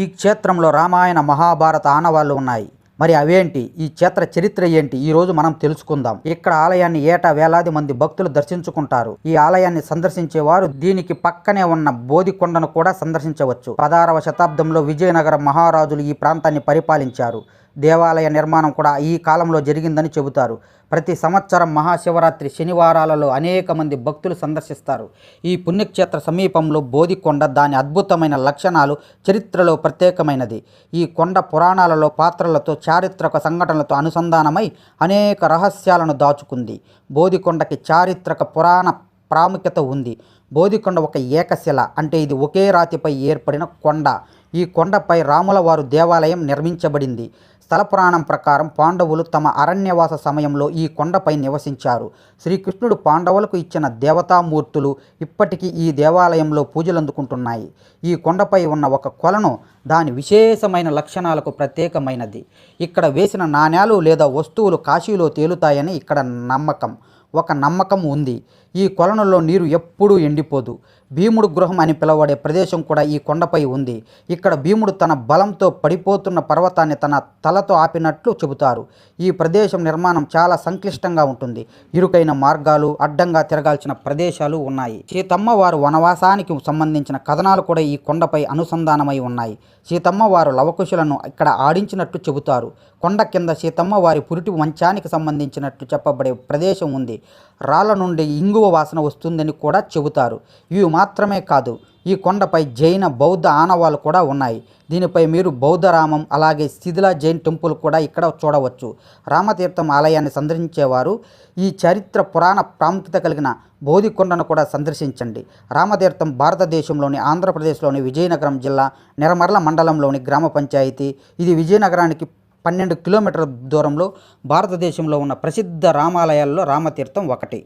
ఈ క్షేత్రంలో రామాయణ మహాభారత ఆనవాళ్ళు ఉన్నాయి. మరి అవేంటి? ఈ క్షేత్ర చరిత్ర ఏంటి? ఈ రోజు మనం తెలుసుకుందాం. ఇక్కడ ఆలయాన్ని ఏటా వేలాది మంది భక్తులు దర్శించుకుంటారు. ఈ ఆలయాన్ని సందర్శించేవారు దీనికి పక్కనే ఉన్న బోధికొండను కూడా సందర్శించవచ్చు. పదహారవ శతాబ్దంలో విజయనగర మహారాజులు ఈ ప్రాంతాన్ని పరిపాలించారు. దేవాలయ నిర్మాణం కూడా ఈ కాలంలో జరిగిందని చెబుతారు. ప్రతి సంవత్సరం మహాశివరాత్రి శనివారాలలో అనేక మంది భక్తులు సందర్శిస్తారు. ఈ పుణ్యక్షేత్ర సమీపంలో బోధికొండ దాని అద్భుతమైన లక్షణాలు చరిత్రలో ప్రత్యేకమైనది. ఈ కొండ పురాణాలలో పాత్రలతో చారిత్రక సంఘటనలతో అనుసంధానమై అనేక రహస్యాలను దాచుకుంది. బోధికొండకి చారిత్రక పురాణ ప్రాముఖ్యత ఉంది. బోధికొండ ఒక ఏకశిల అంటే ఇది ఒకే రాతిపై ఏర్పడిన కొండ. ఈ కొండపై రాముల వారు దేవాలయం నిర్మించబడింది. స్థల పురాణం ప్రకారం పాండవులు తమ అరణ్యవాస సమయంలో ఈ కొండపై నివసించారు. శ్రీకృష్ణుడు పాండవులకు ఇచ్చిన దేవతామూర్తులు ఇప్పటికీ ఈ దేవాలయంలో పూజలు అందుకుంటున్నాయి ఈ కొండపై ఉన్న ఒక కొలను దాని విశేషమైన లక్షణాలకు ప్రత్యేకమైనది. ఇక్కడ వేసిన నాణ్యాలు లేదా వస్తువులు కాశీలో తేలుతాయని ఇక్కడ నమ్మకం. ఒక నమ్మకం ఉంది. ఈ కొలనులో నీరు ఎప్పుడూ ఎండిపోదు. భీముడు గృహం అని పిలువబడే ప్రదేశం కూడా ఈ కొండపై ఉంది. ఇక్కడ భీముడు తన బలంతో పడిపోతున్న పర్వతాన్ని తన తలతో ఆపినట్లు చెబుతారు. ఈ ప్రదేశం నిర్మాణం చాలా సంక్లిష్టంగా ఉంటుంది. ఇరుకైన మార్గాలు అడ్డంగా తిరగాల్సిన ప్రదేశాలు ఉన్నాయి. సీతమ్మ వారు వనవాసానికి సంబంధించిన కథనాలు కూడా ఈ కొండపై అనుసంధానమై ఉన్నాయి. సీతమ్మ వారు లవకుశులను ఇక్కడ ఆడించినట్లు చెబుతారు. కొండ కింద సీతమ్మ వారి పురిటి మంచానికి సంబంధించినట్లు చెప్పబడే ప్రదేశం ఉంది. రాళ్ళ నుండి ఇంగువ వాసన వస్తుందని కూడా చెబుతారు. ఇవి మాత్రమే కాదు ఈ కొండపై జైన బౌద్ధ ఆనవాలు కూడా ఉన్నాయి. దీనిపై మీరు బౌద్ధరామం అలాగే శిథిల జైన్ టెంపుల్ కూడా ఇక్కడ చూడవచ్చు. రామతీర్థం ఆలయాన్ని సందర్శించేవారు ఈ చరిత్ర పురాణ ప్రాముఖ్యత కలిగిన బోధికొండను కూడా సందర్శించండి. రామతీర్థం భారతదేశంలోని ఆంధ్రప్రదేశ్లోని విజయనగరం జిల్లా నిరమర్ల మండలంలోని గ్రామ పంచాయతీ. ఇది విజయనగరానికి పన్నెండు కిలోమీటర్ల దూరంలో భారతదేశంలో ఉన్న ప్రసిద్ధ రామాలయాల్లో రామతీర్థం ఒకటి.